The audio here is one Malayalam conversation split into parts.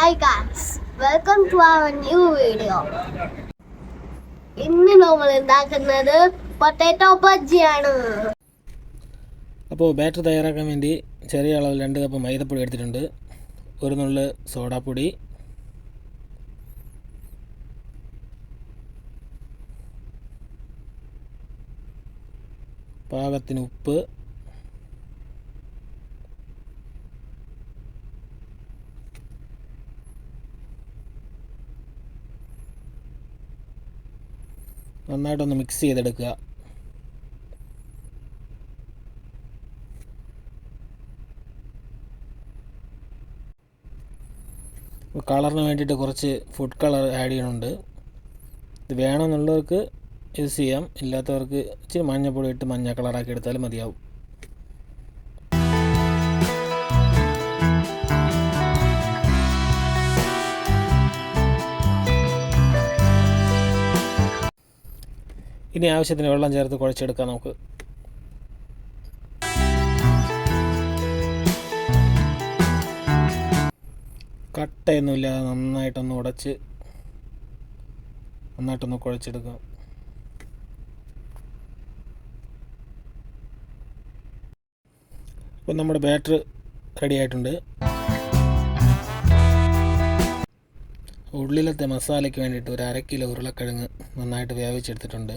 Hi guys welcome to our new video ഇന്ന് നമ്മൾ ഉണ്ടാക്കുന്നത് പൊട്ടാറ്റോ ബജ്ജിയാണ് അപ്പോൾ ബാറ്റർ തയ്യാറാക്കാൻ വേണ്ടി ചെറിയ അളവിൽ രണ്ട് കപ്പ് മൈദപ്പൊടി എടുത്തിട്ടുണ്ട്. ഒരു നുള്ള് സോഡാപ്പൊടി. പാകത്തിന് ഉപ്പ്. നന്നായിട്ടൊന്ന് മിക്സ് ചെയ്തെടുക്കുക. കളറിന് വേണ്ടിയിട്ട് കുറച്ച് ഫുഡ് കളർ ആഡ് ചെയ്യുന്നുണ്ട് ഇത് വേണമെന്നുള്ളവർക്ക് യൂസ് ചെയ്യാം. ഇല്ലാത്തവർക്ക് ഇച്ചിരി മഞ്ഞപ്പൊടി ഇട്ട് മഞ്ഞ കളറാക്കി എടുത്താലും മതിയാവും. ഇനി ആവശ്യത്തിന് വെള്ളം ചേർത്ത് കുഴച്ചെടുക്കാം നമുക്ക്. കട്ടയൊന്നുമില്ലാതെ നന്നായിട്ടൊന്ന് ഉടച്ച് നന്നായിട്ടൊന്ന് കുഴച്ചെടുക്കാം. ഇപ്പം നമ്മുടെ ബാറ്റർ റെഡി ആയിട്ടുണ്ട് ഉള്ളിലത്തെ മസാലയ്ക്ക് വേണ്ടിയിട്ട് ഒരു അര കിലോ ഉരുളക്കിഴങ്ങ് നന്നായിട്ട് വേവിച്ചെടുത്തിട്ടുണ്ട്.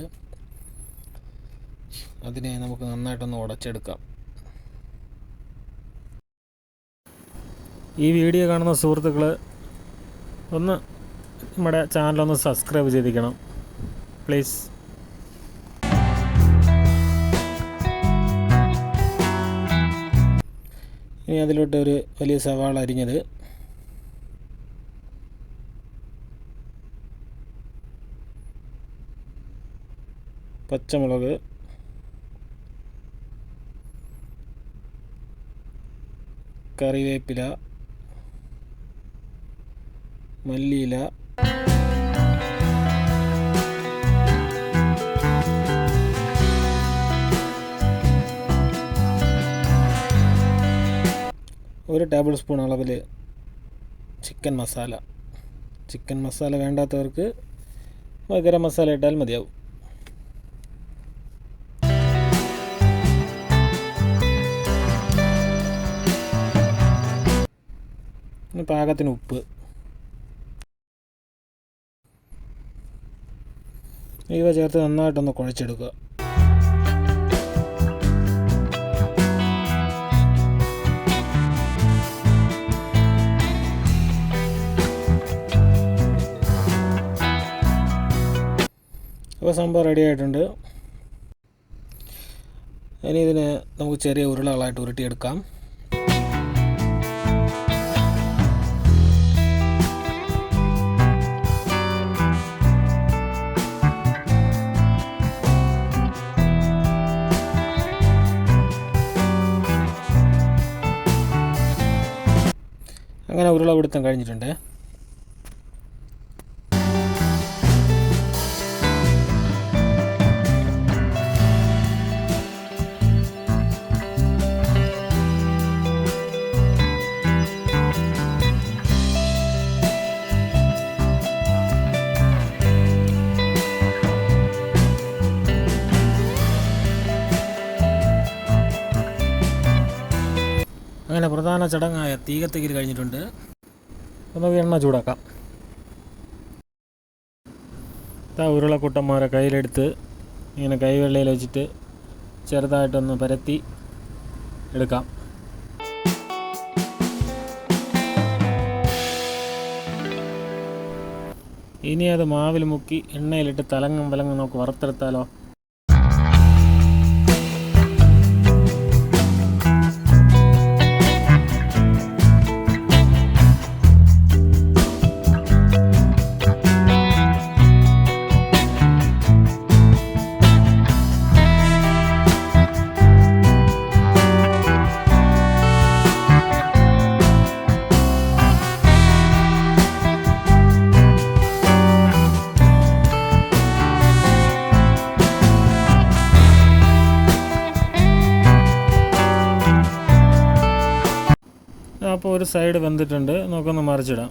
അതിനെ നമുക്ക് നന്നായിട്ടൊന്ന് ഉടച്ചെടുക്കാം. ഈ വീഡിയോ കാണുന്ന സുഹൃത്തുക്കൾ ഒന്ന് നമ്മുടെ ചാനലൊന്ന് സബ്സ്ക്രൈബ് ചെയ്തിരിക്കണം. പ്ലീസ് ഇനി അതിലോട്ട് ഒരു വലിയ സവാള അരിഞ്ഞത്. പച്ചമുളക്. കറിവേപ്പില മല്ലിയില ഒരു ടേബിൾ സ്പൂൺ അളവിൽ ചിക്കൻ മസാല ചിക്കൻ മസാല വേണ്ടാത്തവർക്ക് ഗരം മസാല ഇട്ടാൽ മതിയാവും. ഇനി പാകത്തിന് ഉപ്പ്. ഇവ ചേർത്ത് നന്നായിട്ടൊന്ന് കുഴച്ചെടുക്കുക. അപ്പോൾ സംഭവം റെഡി ആയിട്ടുണ്ട്. ഇനി ഇതിന് നമുക്ക് ചെറിയ ഉരുളകളായിട്ട് ഉരുട്ടിയെടുക്കാം. അങ്ങനെ ഉരുള പിടുത്തം കഴിഞ്ഞിട്ടുണ്ട്. പ്രധാന ചടങ്ങായ തീകത്തിക്കൽ കഴിഞ്ഞിട്ടുണ്ട്. നമുക്ക് എണ്ണ ചൂടാക്കാം. ഇതാ ഉരുളക്കുട്ടന്മാരെ കയ്യിലെടുത്ത് ഇങ്ങനെ കൈവെള്ളയിൽ വെച്ചിട്ട് ചെറുതായിട്ടൊന്ന് പരത്തി എടുക്കാം. ഇനി അത് മാവിൽ മുക്കി എണ്ണയിലിട്ട് തലങ്ങും വിലങ്ങും നമുക്ക് വറുത്തെടുത്താലോ? ഒരു സൈഡ് വെന്തിട്ടുണ്ട് നമുക്കൊന്ന് മറിച്ചിടാം.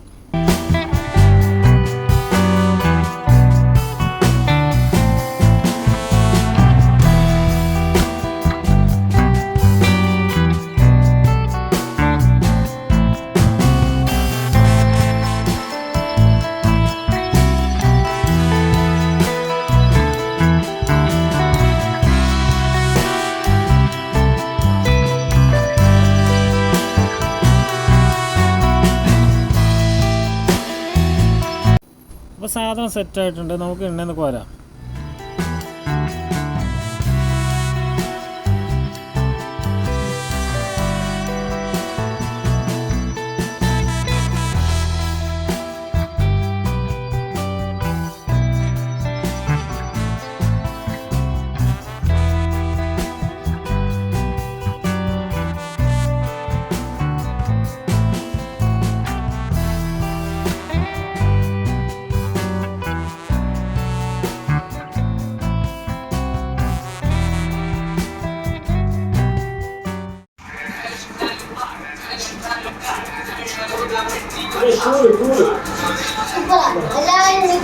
സാധനം സെറ്റായിട്ടുണ്ട് നമുക്ക് എണ്ണയിൽ കോരാം Şöyle şöyle. Şöyle. Helal edin.